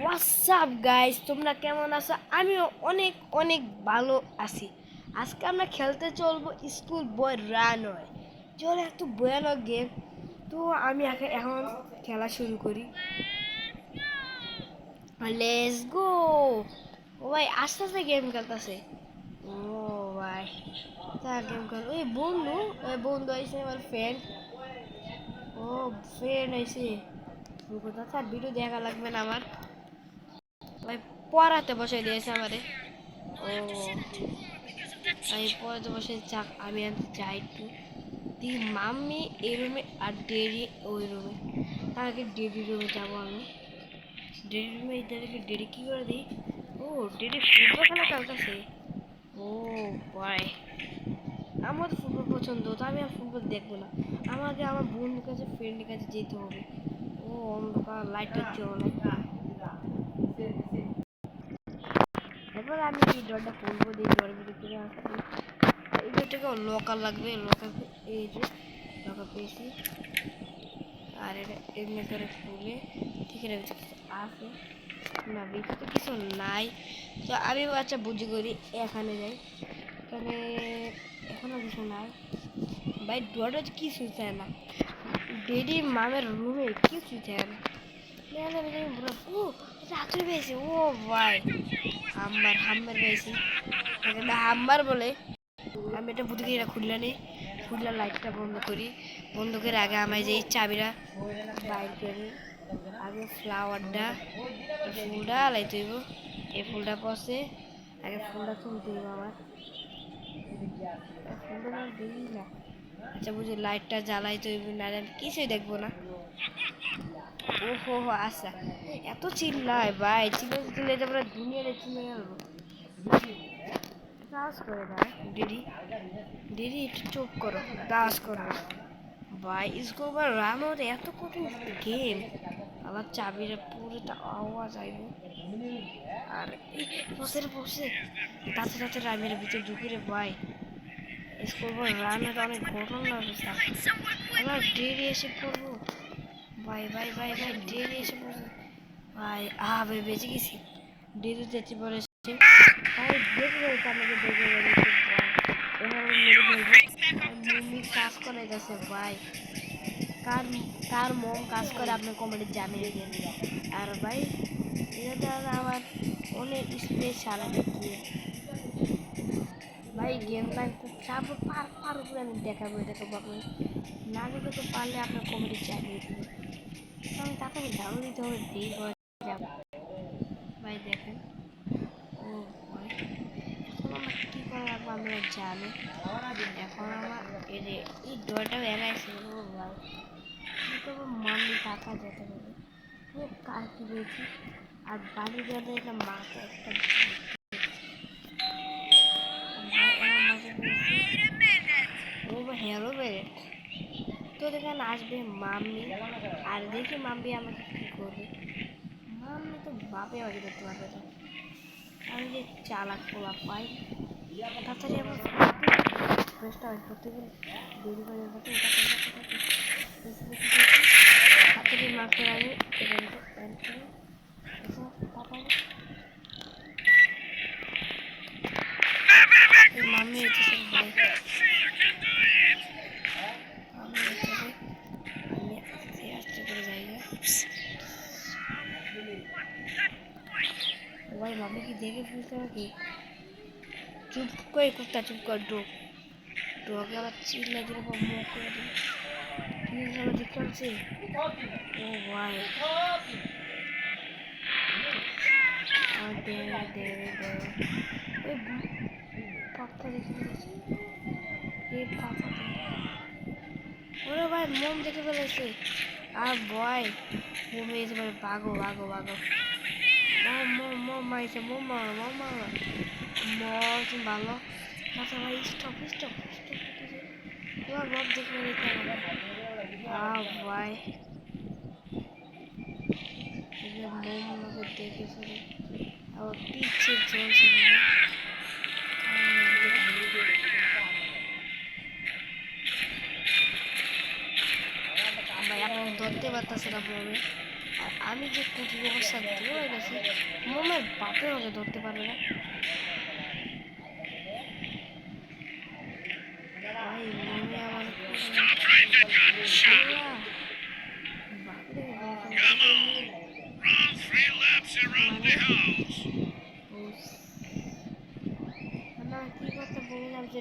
WhatsApp guys তোমরা কেমন আছো? আমিও অনেক অনেক ভালো আছি। আজকে আমরা খেলতে চলবো স্কুল বয় রান হয়। চলো একটু ভয়ানক গেম তো আমি এখ- এখন খেলা শুরু করি। লেস গো ও ভাই, আস্তে আস্তে গেম খেলতেছে। ও ভাই, তা গেম খেল ওই বন্ধু ওই বন্ধু আইসে আমার ফ্রেন্ড ও ফ্রেন্ড আইসে তার ভিডিও দেখা লাগবে না আমার। ভাই পড়াতে বসে দিয়েছে আমারে ও আমি পড়াতে বসে যাক, আমি আনতে যাই একটু। দি মাম্মি এই রুমে আর ডেরি ওই রুমে তার আগে ডেডি রুমে যাব আমি। ডেডি রুমে এদেরকে ডেডি কী করে দিই ও ডেডি ফুটবল খেলা খেলতেছে। ও ভাই আমার তো ফুটবল পছন্দ, তো আমি আর ফুটবল দেখব না। আমাকে আমার বন্ধুর কাছে ফ্রেন্ডের কাছে যেতে হবে। ও, অন্ধকার লাইটটা জ্বলে। এবার আমি এই ডরটা খুলবো দিয়ে ডর ভিতরে আসছি এই ডরটাকে লোকাল লাগবে লোকাল এই যে লোকাল পেয়েছি আর এটা এমনি করে খুলে ঠিক আছে আছে না ভিতরে কিছু নাই তো আমি আচ্ছা বুঝি করি এখানে যাই এখানে এখনও কিছু নাই ভাই ডরটা কিছু চায় না ডেডি মামের রুমে কিছু চায় না না, না, ও রাত্রে পেয়েছি ও ভাই হাম্বার হাম্বার পেয়েছি এটা হাম্বার বলে। আমি এটা বুঝে এটা খুললে নেই খুললে লাইটটা বন্ধ করি। বন্ধ করে আগে আমি যে চাবিটা বাইর করি। আগে ফ্লাওয়ারটা ফুলটা লাইতে হইব। এই ফুলটা পড়ছে আগে ফুলটা তুলতে হইব আমার। আচ্ছা বুঝি লাইটটা জ্বালাই হইব না কিছুই দেখব না। ও হো আচ্ছা। এত চিল্লায়, ভাই। চিল্লে চিল্লে তারপরে দুনিয়ারে চিল্লে গেল। দাস করে দাও, দিদি। দিদি, একটু চুপ করো, দাস করো। ভাই বা রান হতে এত কঠিন গেম আমার চাবিটা পুরোটা আওয়াজ আইব। আর বসে বসে। তাতে তাতে রামের ভিতরে ঢুকে রে, ভাই। স্কুল বা রান হতে অনেক ঘটনা আমার দেরি এসে পড়ব। ভাই ভাই ভাই ভাই পড়ছে। ভাই, আ, ভাই, বেঁচে গেছি। পড়েছে ভাই দেখে গেছে আমাকে দেখে মুমি কাজ করে গেছে, ভাই। কার কার মন কাজ করে আপনি কমেন্টে জানিয়ে দিন আর ভাই, এটা আমার অনেক স্পেশাল দেখিয়ে ভাই গেমটা খুব চাপ, পার পার উপরে আমি দেখাবো দেখাবো। আপনি না দেখে তো পারলে আপনার কমেডি জানিয়ে দেবেন। আমি তাকে ঝাড়ু দিতে দিয়ে যাব। ভাই দেখেন। ও ভাই, এখন আমার কী করা লাগবে আমি আর জানি। এখন আমার এই যে, এই ডয়টা এলাইছে ও ভাই তো মামি টাকা যেতে হবে ও কার কি পেয়েছি আর বাড়ি গেলে এটা মাকে একটা ভাই, আমার মাকে পেয়েছি। ও হ্যালো বেড়ে তো এখানে আসবে মাম্মি? আর দেখি মাম্মি আমাকে কী করবে। মাম্মি তো বাপে বাড়ি করতে পারবে না আমি যে চালাক পোলা, পাই। মাম্মি এটা সব ভাই, মামি কি দেখে ফেলতে নাকি চুপ করে কুত্তা, চুপ কর ডোক। ডোকে আবার চিল্লা দিলে মুখ করে দিল। দে ওই পাপ্পা দেখে ফেলেছে। এই পাপা ওরে ভাই মোম দেখে ফেলেছে। আর বয় মোমে এসে মম মম মম মাইছে মম মম তুমি ভালো আচ্ছা ভাই স্টপ স্টপ তোমার বাপ দেখে ফেলেছে আ ভাই মোম আমাকে দেখে ফেলে আবার পিচ্ছে চলছে ভাই এখন ধরতে পারতেছে না মোমে আর আমি যে কুটির অবস্থা ধরে গেছি মোমের বাপে ওকে ধরতে পারবে না Three laps around the house.